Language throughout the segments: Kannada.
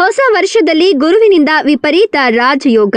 ಹೊಸ ವರ್ಷದಲ್ಲಿ ಗುರುವಿನಿಂದ ವಿಪರೀತ ರಾಜಯೋಗ.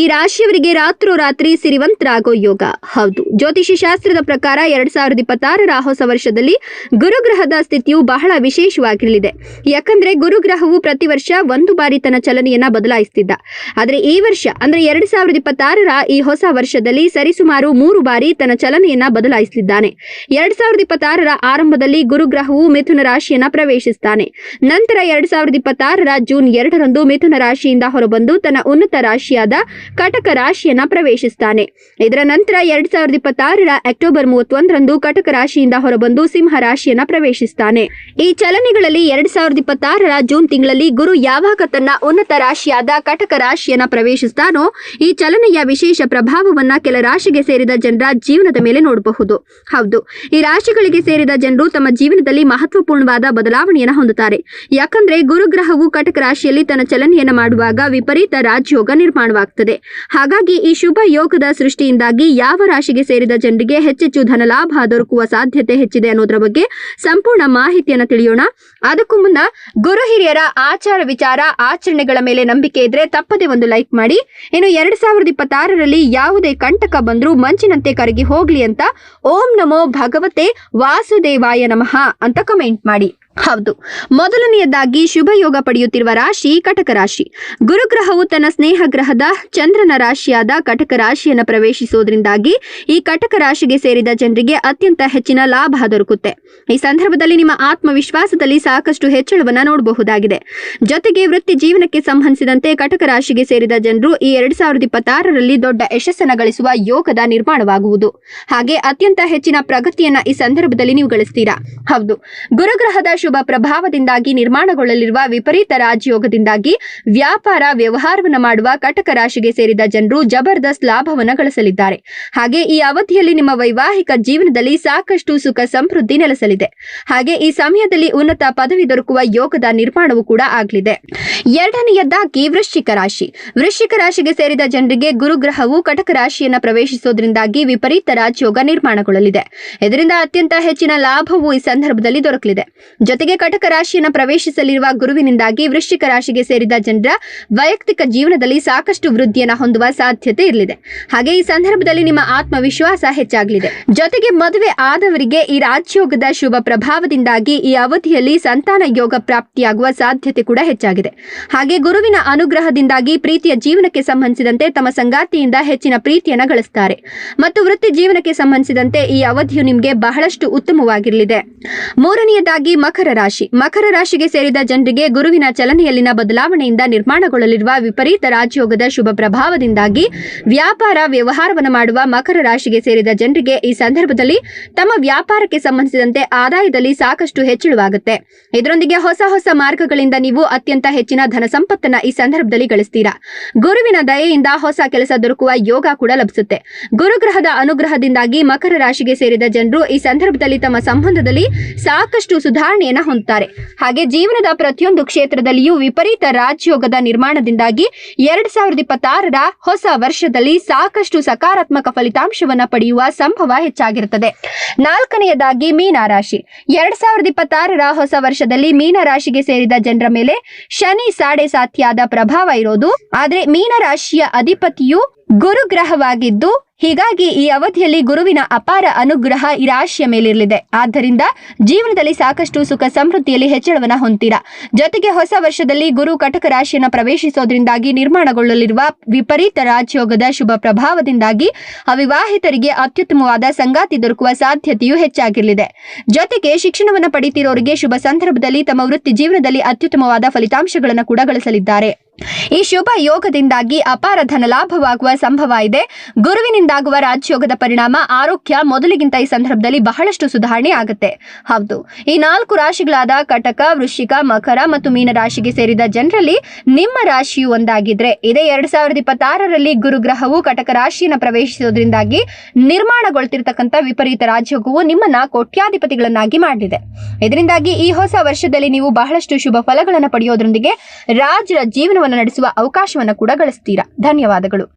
ಈ ರಾಶಿಯವರಿಗೆ ರಾತ್ರೋರಾತ್ರಿ ಸಿರಿವಂತರಾಗೋ ಯೋಗ. ಹೌದು, ಜ್ಯೋತಿಷಿ ಶಾಸ್ತ್ರದ ಪ್ರಕಾರ ಎರಡ್ ಸಾವಿರದ ಇಪ್ಪತ್ತಾರರ ಹೊಸ ವರ್ಷದಲ್ಲಿ ಗುರುಗ್ರಹದ ಸ್ಥಿತಿಯು ಬಹಳ ವಿಶೇಷವಾಗಿರಲಿದೆ. ಯಾಕಂದ್ರೆ ಗುರುಗ್ರಹವು ಪ್ರತಿ ವರ್ಷ ಒಂದು ಬಾರಿ ತನ್ನ ಚಲನೆಯನ್ನ ಬದಲಾಯಿಸುತ್ತಿದ್ದ ಆದರೆ ಈ ವರ್ಷ, ಅಂದ್ರೆ ಎರಡ್ ಸಾವಿರದ ಇಪ್ಪತ್ತಾರರ ಈ ಹೊಸ ವರ್ಷದಲ್ಲಿ ಸರಿಸುಮಾರು ಮೂರು ಬಾರಿ ತನ್ನ ಚಲನೆಯನ್ನ ಬದಲಾಯಿಸಲಿದ್ದಾನೆ ಎರಡ್ ಸಾವಿರದ ಇಪ್ಪತ್ತಾರರ ಆರಂಭದಲ್ಲಿ ಗುರುಗ್ರಹವು ಮಿಥುನ ರಾಶಿಯನ್ನ ಪ್ರವೇಶಿಸುತ್ತಾನೆ ನಂತರ ಎರಡ್ ಸಾವಿರದ ಇಪ್ಪತ್ತಾರರ ಜೂನ್ ಎರಡರಂದು ಮಿಥುನ ರಾಶಿಯಿಂದ ಹೊರಬಂದು ತನ್ನ ಉನ್ನತ ರಾಶಿಯಾದ ಕಟಕ ರಾಶಿಯನ್ನ ಪ್ರವೇಶಿಸುತ್ತಾನೆ ಇದರ ನಂತರ ಎರಡ್ ಸಾವಿರದ ಇಪ್ಪತ್ತಾರರ ಅಕ್ಟೋಬರ್ ಮೂವತ್ತೊಂದರಂದು ಕಟಕ ರಾಶಿಯಿಂದ ಹೊರಬಂದು ಸಿಂಹ ರಾಶಿಯನ್ನ ಪ್ರವೇಶಿಸುತ್ತಾನೆ ಈ ಚಲನೆಗಳಲ್ಲಿ ಎರಡ್ ಸಾವಿರದ ಇಪ್ಪತ್ತಾರರ ಜೂನ್ ತಿಂಗಳಲ್ಲಿ ಗುರು ಯಾವಾಗ ತನ್ನ ಉನ್ನತ ರಾಶಿಯಾದ ಕಟಕ ರಾಶಿಯನ್ನ ಪ್ರವೇಶಿಸ್ತಾನೋ ಈ ಚಲನೆಯ ವಿಶೇಷ ಪ್ರಭಾವವನ್ನ ಕೆಲ ರಾಶಿಗೆ ಸೇರಿದ ಜನರ ಜೀವನದ ಮೇಲೆ ನೋಡಬಹುದು. ಹೌದು, ಈ ರಾಶಿಗಳಿಗೆ ಸೇರಿದ ಜನರು ತಮ್ಮ ಜೀವನದಲ್ಲಿ ಮಹತ್ವಪೂರ್ಣವಾದ ಬದಲಾವಣೆಯನ್ನು ಹೊಂದುತ್ತಾರೆ. ಯಾಕಂದ್ರೆ ಗುರುಗ್ರಹವು ಕಟಕ ರಾಶಿಯಲ್ಲಿ ತನ್ನ ಚಲನೆಯನ್ನು ಮಾಡುವಾಗ ವಿಪರೀತ ರಾಜಯೋಗ ನಿರ್ಮಾಣವಾಗುತ್ತದೆ ಹಾಗಾಗಿ ಈ ಶುಭ ಯೋಗದ ಸೃಷ್ಟಿಯಿಂದಾಗಿ ಯಾವ ರಾಶಿಗೆ ಸೇರಿದ ಜನರಿಗೆ ಹೆಚ್ಚೆಚ್ಚು ಧನಲಾಭ ದೊರಕುವ ಸಾಧ್ಯತೆ ಹೆಚ್ಚಿದೆ ಅನ್ನೋದರ ಬಗ್ಗೆ ಸಂಪೂರ್ಣ ಮಾಹಿತಿಯನ್ನು ತಿಳಿಯೋಣ. ಅದಕ್ಕೂ ಮುನ್ನ ಗುರು ಹಿರಿಯರ ಆಚಾರ ವಿಚಾರ, ಆಚರಣೆಗಳ ಮೇಲೆ ನಂಬಿಕೆ ಇದ್ರೆ ತಪ್ಪದೆ ಒಂದು ಲೈಕ್ ಮಾಡಿ. ಇನ್ನು ಎರಡ್ ಸಾವಿರದ ಇಪ್ಪತ್ತಾರರಲ್ಲಿ ಯಾವುದೇ ಕಂಟಕ ಬಂದ್ರೂ ಮಂಚಿನಂತೆ ಕರಗಿ ಹೋಗ್ಲಿ ಅಂತ ಓಂ ನಮೋ ಭಗವತೆ ವಾಸುದೇವಾಯ ನಮಃ ಅಂತ ಕಮೆಂಟ್ ಮಾಡಿ. ಹೌದು. ಮೊದಲನೆಯದಾಗಿ ಶುಭ ಯೋಗ ಪಡೆಯುತ್ತಿರುವ ರಾಶಿ ಕಟಕ ರಾಶಿ. ಗುರುಗ್ರಹವು ತನ್ನ ಸ್ನೇಹ ಗ್ರಹದ ಚಂದ್ರನ ರಾಶಿಯಾದ ಕಟಕ ರಾಶಿಯನ್ನು ಪ್ರವೇಶಿಸುವುದರಿಂದಾಗಿ ಈ ಕಟಕ ರಾಶಿಗೆ ಸೇರಿದ ಜನರಿಗೆ ಅತ್ಯಂತ ಹೆಚ್ಚಿನ ಲಾಭ ದೊರಕುತ್ತೆ. ಈ ಸಂದರ್ಭದಲ್ಲಿ ನಿಮ್ಮ ಆತ್ಮವಿಶ್ವಾಸದಲ್ಲಿ ಸಾಕಷ್ಟು ಹೆಚ್ಚಳವನ್ನು ನೋಡಬಹುದಾಗಿದೆ. ಜೊತೆಗೆ ವೃತ್ತಿ ಜೀವನಕ್ಕೆ ಸಂಬಂಧಿಸಿದಂತೆ ಕಟಕ ರಾಶಿಗೆ ಸೇರಿದ ಜನರು ಈ ಎರಡ್ ಸಾವಿರದ ಇಪ್ಪತ್ತಾರರಲ್ಲಿ ದೊಡ್ಡ ಯಶಸ್ಸನ್ನು ಗಳಿಸುವ ಯೋಗದ ನಿರ್ಮಾಣವಾಗುವುದು. ಹಾಗೆ ಅತ್ಯಂತ ಹೆಚ್ಚಿನ ಪ್ರಗತಿಯನ್ನ ಈ ಸಂದರ್ಭದಲ್ಲಿ ನೀವು ಗಳಿಸ್ತೀರಾ. ಹೌದು. ಗುರುಗ್ರಹದ ಶುಭ ಪ್ರಭಾವದಿಂದಾಗಿ ನಿರ್ಮಾಣಗೊಳ್ಳಲಿರುವ ವಿಪರೀತ ರಾಜಯೋಗದಿಂದಾಗಿ ವ್ಯಾಪಾರ ವ್ಯವಹಾರವನ್ನು ಮಾಡುವ ಕಟಕ ರಾಶಿಗೆ ಸೇರಿದ ಜನರು ಜಬರ್ದಸ್ತ್ ಲಾಭವನ್ನು ಗಳಿಸಲಿದ್ದಾರೆ. ಹಾಗೆ ಈ ಅವಧಿಯಲ್ಲಿ ನಿಮ್ಮ ವೈವಾಹಿಕ ಜೀವನದಲ್ಲಿ ಸಾಕಷ್ಟು ಸುಖ ಸಮೃದ್ಧಿ ನೆಲೆಸಲಿದೆ. ಹಾಗೆ ಈ ಸಮಯದಲ್ಲಿ ಉನ್ನತ ಪದವಿ ದೊರಕುವ ಯೋಗದ ನಿರ್ಮಾಣವೂ ಕೂಡ ಆಗಲಿದೆ. ಎರಡನೆಯದಾಗಿ ವೃಶ್ಚಿಕ ರಾಶಿ. ವೃಶ್ಚಿಕ ರಾಶಿಗೆ ಸೇರಿದ ಜನರಿಗೆ ಗುರುಗ್ರಹವು ಕಟಕ ರಾಶಿಯನ್ನ ಪ್ರವೇಶಿಸುವುದರಿಂದಾಗಿ ವಿಪರೀತ ರಾಜಯೋಗ ನಿರ್ಮಾಣಗೊಳ್ಳಲಿದೆ. ಇದರಿಂದ ಅತ್ಯಂತ ಹೆಚ್ಚಿನ ಲಾಭವು ಈ ಸಂದರ್ಭದಲ್ಲಿ ದೊರಕಲಿದೆ. ಜೊತೆಗೆ ಕಟಕ ರಾಶಿಯನ್ನು ಪ್ರವೇಶಿಸಲಿರುವ ಗುರುವಿನಿಂದಾಗಿ ವೃಶ್ಚಿಕ ರಾಶಿಗೆ ಸೇರಿದ ಜನರ ವೈಯಕ್ತಿಕ ಜೀವನದಲ್ಲಿ ಸಾಕಷ್ಟು ವೃದ್ಧಿಯನ್ನು ಹೊಂದುವ ಸಾಧ್ಯತೆ ಇರಲಿದೆ. ಹಾಗೆ ಈ ಸಂದರ್ಭದಲ್ಲಿ ನಿಮ್ಮ ಆತ್ಮವಿಶ್ವಾಸ ಹೆಚ್ಚಾಗಲಿದೆ. ಜೊತೆಗೆ ಮದುವೆ ಆದವರಿಗೆ ಈ ರಾಜ್ಯೋಗದ ಶುಭ ಪ್ರಭಾವದಿಂದಾಗಿ ಈ ಅವಧಿಯಲ್ಲಿ ಸಂತಾನ ಯೋಗ ಪ್ರಾಪ್ತಿಯಾಗುವ ಸಾಧ್ಯತೆ ಕೂಡ ಹೆಚ್ಚಾಗಿದೆ. ಹಾಗೆ ಗುರುವಿನ ಅನುಗ್ರಹದಿಂದಾಗಿ ಪ್ರೀತಿಯ ಜೀವನಕ್ಕೆ ಸಂಬಂಧಿಸಿದಂತೆ ತಮ್ಮ ಸಂಗಾತಿಯಿಂದ ಹೆಚ್ಚಿನ ಪ್ರೀತಿಯನ್ನು ಗಳಿಸ್ತಾರೆ. ಮತ್ತು ವೃತ್ತಿ ಜೀವನಕ್ಕೆ ಸಂಬಂಧಿಸಿದಂತೆ ಈ ಅವಧಿಯು ನಿಮಗೆ ಬಹಳಷ್ಟು ಉತ್ತಮವಾಗಿರಲಿದೆ. ಮೂರನೆಯದಾಗಿ ಮಕರ ರಾಶಿ. ಮಕರ ರಾಶಿಗೆ ಸೇರಿದ ಜನರಿಗೆ ಗುರುವಿನ ಚಲನೆಯಲ್ಲಿನ ಬದಲಾವಣೆಯಿಂದ ನಿರ್ಮಾಣಗೊಳ್ಳಲಿರುವ ವಿಪರೀತ ರಾಜಯೋಗದ ಶುಭ ಪ್ರಭಾವದಿಂದಾಗಿ ವ್ಯಾಪಾರ ವ್ಯವಹಾರವನ್ನು ಮಾಡುವ ಮಕರ ರಾಶಿಗೆ ಸೇರಿದ ಜನರಿಗೆ ಈ ಸಂದರ್ಭದಲ್ಲಿ ತಮ್ಮ ವ್ಯಾಪಾರಕ್ಕೆ ಸಂಬಂಧಿಸಿದಂತೆ ಆದಾಯದಲ್ಲಿ ಸಾಕಷ್ಟು ಹೆಚ್ಚಳವಾಗುತ್ತೆ. ಇದರೊಂದಿಗೆ ಹೊಸ ಹೊಸ ಮಾರ್ಗಗಳಿಂದ ನೀವು ಅತ್ಯಂತ ಹೆಚ್ಚಿನ ಧನ ಸಂಪತ್ತನ್ನ ಈ ಸಂದರ್ಭದಲ್ಲಿ ಗಳಿಸ್ತೀರಾ. ಗುರುವಿನ ದಯೆಯಿಂದ ಹೊಸ ಕೆಲಸ ದೊರಕುವ ಯೋಗ ಕೂಡ ಲಭಿಸುತ್ತೆ. ಗುರುಗ್ರಹದ ಅನುಗ್ರಹದಿಂದಾಗಿ ಮಕರ ರಾಶಿಗೆ ಸೇರಿದ ಜನರು ಈ ಸಂದರ್ಭದಲ್ಲಿ ತಮ್ಮ ಸಂಬಂಧದಲ್ಲಿ ಸಾಕಷ್ಟು ಸುಧಾರಣೆಯನ್ನ ಹೊಂದುತ್ತಾರೆ ಹಾಗೆ ಜೀವನದ ಪ್ರತಿಯೊಂದು ಕ್ಷೇತ್ರದಲ್ಲಿಯೂ ವಿಪರೀತ ರಾಜಯೋಗದ ನಿರ್ಮಾಣದಿಂದಾಗಿ ಎರಡ್ ಸಾವಿರದ ಇಪ್ಪತ್ತಾರರ ಹೊಸ ವರ್ಷದಲ್ಲಿ ಸಾಕಷ್ಟು ಸಕಾರಾತ್ಮಕ ಫಲಿತಾಂಶವನ್ನ ಪಡೆಯುವ ಸಂಭವ ಹೆಚ್ಚಾಗಿರುತ್ತದೆ. ನಾಲ್ಕನೆಯದಾಗಿ ಮೀನರಾಶಿ ಎರಡ್ ಸಾವಿರದ ಇಪ್ಪತ್ತಾರರ ಹೊಸ ವರ್ಷದಲ್ಲಿ ಮೀನರಾಶಿಗೆ ಸೇರಿದ ಜನರ ಮೇಲೆ ಶನಿ, ಸಾಡೆ, ಸಾಥಿಯಾದ ಪ್ರಭಾವ ಇರೋದು. ಆದ್ರೆ ಮೀನರಾಶಿಯ ಅಧಿಪತಿಯು ಗುರುಗ್ರಹವಾಗಿದ್ದು, ಹೀಗಾಗಿ ಈ ಅವಧಿಯಲ್ಲಿ ಗುರುವಿನ ಅಪಾರ ಅನುಗ್ರಹ ಈ ರಾಶಿಯ ಮೇಲಿರಲಿದೆ. ಆದ್ದರಿಂದ ಜೀವನದಲ್ಲಿ ಸಾಕಷ್ಟು ಸುಖ ಸಮೃದ್ಧಿಯಲ್ಲಿ ಹೆಚ್ಚಳವನ್ನು ಹೊಂದಿರ. ಜೊತೆಗೆ ಹೊಸ ವರ್ಷದಲ್ಲಿ ಗುರು ಕಟಕ ರಾಶಿಯನ್ನು ಪ್ರವೇಶಿಸೋದ್ರಿಂದಾಗಿ ನಿರ್ಮಾಣಗೊಳ್ಳಲಿರುವ ವಿಪರೀತ ರಾಜಯೋಗದ ಶುಭ ಪ್ರಭಾವದಿಂದಾಗಿ ಅವಿವಾಹಿತರಿಗೆ ಅತ್ಯುತ್ತಮವಾದ ಸಂಗಾತಿ ದೊರಕುವ ಸಾಧ್ಯತೆಯೂ ಹೆಚ್ಚಾಗಿರಲಿದೆ. ಜೊತೆಗೆ ಶಿಕ್ಷಣವನ್ನು ಪಡೆಯುತ್ತಿರುವವರಿಗೆ ಶುಭ ಸಂದರ್ಭದಲ್ಲಿ ತಮ್ಮ ವೃತ್ತಿ ಜೀವನದಲ್ಲಿ ಅತ್ಯುತ್ತಮವಾದ ಫಲಿತಾಂಶಗಳನ್ನು ಕೂಡ ಗಳಿಸಲಿದ್ದಾರೆ. ಈ ಶುಭ ಯೋಗದಿಂದಾಗಿ ಅಪಾರ ಧನ ಲಾಭವಾಗುವ ಸಂಭವ ಇದೆ. ಗುರುವಿನಿಂದಾಗುವ ರಾಜ್ಯೋಗದ ಪರಿಣಾಮ ಆರೋಗ್ಯ ಮೊದಲಿಗಿಂತ ಈ ಸಂದರ್ಭದಲ್ಲಿ ಬಹಳಷ್ಟು ಸುಧಾರಣೆ ಆಗುತ್ತೆ. ಹೌದು, ಈ ನಾಲ್ಕು ರಾಶಿಗಳಾದ ಕಟಕ, ವೃಶ್ಚಿಕ, ಮಕರ ಮತ್ತು ಮೀನ ರಾಶಿಗೆ ಸೇರಿದ ಜನರಲ್ಲಿ ನಿಮ್ಮ ರಾಶಿಯು ಒಂದಾಗಿದ್ರೆ, ಇದೇ ಎರಡ್ ಸಾವಿರದ ಇಪ್ಪತ್ತಾರರಲ್ಲಿ ಗುರುಗ್ರಹವು ಕಟಕ ರಾಶಿಯನ್ನು ಪ್ರವೇಶಿಸೋದ್ರಿಂದಾಗಿ ನಿರ್ಮಾಣಗೊಳ್ತಿರ್ತಕ್ಕಂಥ ವಿಪರೀತ ರಾಜಯೋಗವು ನಿಮ್ಮನ್ನ ಕೋಟ್ಯಾಧಿಪತಿಗಳನ್ನಾಗಿ ಮಾಡಿದೆ. ಇದರಿಂದಾಗಿ ಈ ಹೊಸ ವರ್ಷದಲ್ಲಿ ನೀವು ಬಹಳಷ್ಟು ಶುಭ ಫಲಗಳನ್ನು ಪಡೆಯೋದ್ರೊಂದಿಗೆ ರಾಜರ ಜೀವನವನ್ನು ನಡೆಸುವ ಅವಕಾಶವನ್ನು ಕೂಡ ಗಳಿಸ್ತೀರಾ? ಧನ್ಯವಾದಗಳು.